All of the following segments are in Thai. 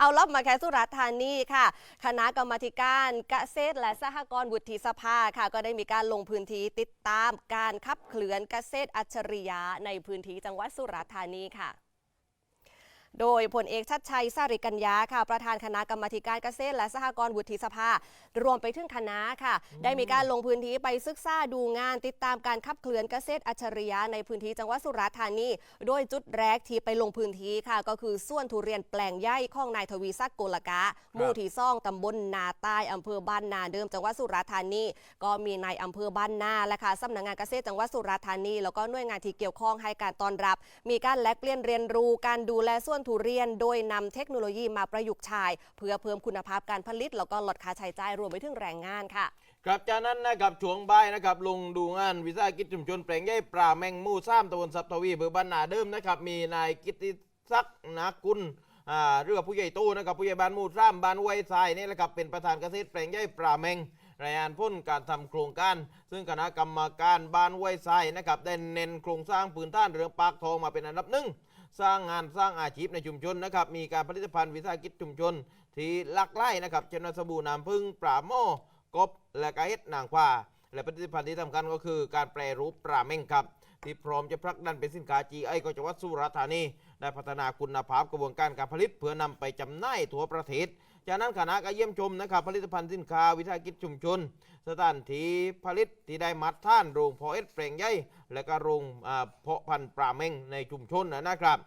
เอาล็อบมาแค่สุรัตธานีค่ะ คณะกรรมการเกษตรและสหกรณ์วุฒิสภาค่ะ ก็ได้มีการลงพื้นที่ติดตามการขับเคลื่อนเกษตรอัจฉริยะในพื้นที่จังหวัดสุราษฎร์ธานีค่ะ โดยพลเอกชัดชัยสาริกัญญาค่ะ ประธานคณะกรรมาธิการเกษตร และสหกรณ์วุฒิสภา รวมไปถึงคณะค่ะ ได้มีการลงพื้นที่ไปศึกษาดูงานติดตามการขับเคลื่อนเกษตรอัจฉริยะในพื้นที่จังหวัดสุราษฎร์ธานี โดยจุดแรกที่ไปลงพื้นที่ค่ะ ก็คือส่วนทุเรียนแปลงใหญ่ของนายทวีศักดิ์โกลกะหมู่ที่ซ่องตำบลนาใต้อำเภอบ้านนาเดิมจังหวัดสุราษฎร์ธานี ก็มีนายอำเภอบ้านนาและค่ะสำนักงานเกษตรจังหวัดสุราษฎร์ธานี แล้วก็หน่วยงานที่เกี่ยวข้องให้การต้อนรับ มีการแลกเปลี่ยนเรียนรู้การดูแลส่วนทุเรียน โดยนำเทคโนโลยีมาประยุกต์ใช้เพื่อเพิ่มคุณภาพการผลิต แล้วก็ลดค่าใช้จ่ายรวมไปถึงแรงงานค่ะครับจากนั้นนะครับช่วงบ่ายนะครับลงดูงานวิสาหกิจชุมชนแปลงใหญ่ปลาแมงมูซ้ำตะวันสับทวีเบอร์บ้านนาเดิมนะครับมีนายกิติศักดิ์นากุลเรือผู้ใหญ่โตนะครับผู้ใหญ่บ้านมูซ้ำบ้านไวยทรายนี่แหละครับเป็นประธานเกษตรแปลงใหญ่ปลาแมง รายงานพ้นการทำโครงการ ซึ่งคณะกรรมการบ้านไวยทรายนะครับได้เน้นโครงสร้างปืนต้านเรือปากทองมาเป็นอันดับหนึ่งสร้างงานสร้างอาชีพในชุมชนนะครับมีการผลิตภัณฑ์วิสาหกิจชุมชน ที่หลักไล่นะครับเช่นสบู่น้ำผึ้งปลาหม้อกบและกระเฮ็ดนางฟ้าและผลิตภัณฑ์ที่สำคัญก็คือการแปรรูปปลาเม่งครับ ที่พร้อมจะผลักดันเป็นสินค้า GI ก็จังหวัดสุราษฎร์ธานี ได้พัฒนาคุณภาพกระบวนการการผลิตเพื่อนำไปจำหน่ายทั่วประเทศ จากนั้นคณะก็เยี่ยมชมนะครับผลิตภัณฑ์สินค้าวิสาหกิจชุมชน สถานที่ผลิตที่ได้มัดท่านโรงเพาะเอ็ดแปลงใหญ่และก็โรงอ่าเพาะพันธุ์ปลาเม่งในชุมชนนะครับ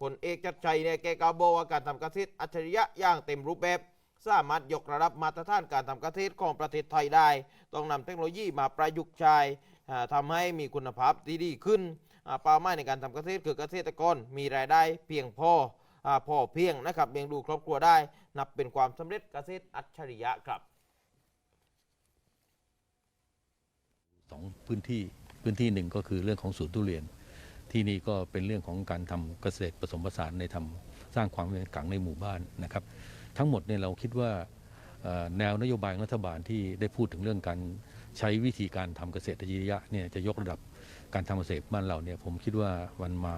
ผลเอกจัดชัยเนี่ยแกกาวบว่าการทำเกษตรอัจฉริยะอย่างเต็มรูปแบบ สามารถยกระดับมาตรฐานการทำเกษตรของประเทศไทยได้ ต้องนำเทคโนโลยีมาประยุกต์ใช้ทำให้มีคุณภาพที่ดีขึ้นเป้าหมายในการทำเกษตรคือเกษตรกรมีรายได้เพียงพอ พอเพียงนะครับเลี้ยงดูครอบครัวได้ นับเป็นความสำเร็จเกษตรอัจฉริยะครับสองพื้นที่พื้นที่หนึ่งก็คือเรื่องของสวนทุเรียน ที่นี่ก็เป็นเรื่องของการทำเกษตรผสมผสานในทำสร้างความเป็นกลางในหมู่บ้านนะครับ ทั้งหมดเนี่ยเราคิดว่าแนวนโยบายรัฐบาลที่ได้พูดถึงเรื่องการใช้วิธีการทำเกษตรอัจฉริยะเนี่ยจะยกระดับการทำเกษตรบ้านเราเนี่ยผมคิดว่ามันมา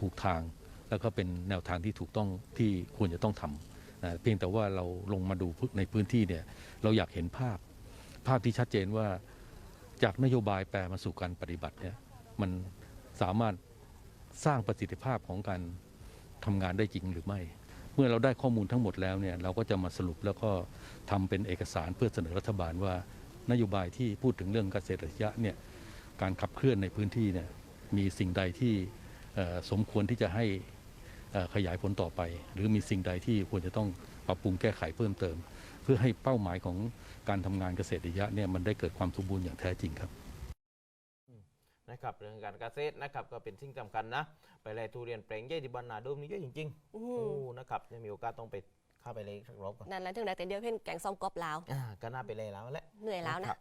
ถูกทาง แล้วก็เป็นแนวทางที่ถูกต้องที่ควรจะต้องทำนะเพียงแต่ว่าเราลงมาดูในพื้นที่เนี่ยเราอยากเห็นภาพ ภาพที่ชัดเจนว่าจากนโยบายแปลมาสู่การปฏิบัติเนี่ยมันสามารถสร้างประสิทธิภาพของการทำงานได้จริงหรือไม่ เมื่อเราได้ข้อมูลทั้งหมดแล้วเนี่ยเราก็จะมาสรุปแล้วก็ทำเป็นเอกสารเพื่อเสนอรัฐบาลว่านโยบายที่พูดถึงเรื่องเกษตรระยะเนี่ยการขับเคลื่อนในพื้นที่เนี่ยมีสิ่งใดที่สมควรที่จะให้ ขยายผลต่อไป หรือมีสิ่งใดที่ควรจะต้องปรับปรุงแก้ไขเพิ่มเติม เพื่อให้เป้าหมายของการทำงานเกษตรระยะเนี่ยมันได้เกิดความสมบูรณ์อย่างแท้จริงครับนะครับเรื่องการเกษตรนะครับก็เป็นสิ่งสำคัญนะ ไปแลทุเรียนแปลงใหญ่ที่บ้านนาเดิมนี่เยอะจริงๆอืโอ้มนะครับจะมีโอกาสต้องไปเข้าไปเลยสักรอบก่อนนั่นแหละถึงไหนแต่เดียวเพ่นแกงส้มกบลาวอ่าก็น่าไปเลยแล้วแหละเหนื่อยแล้วนะครับ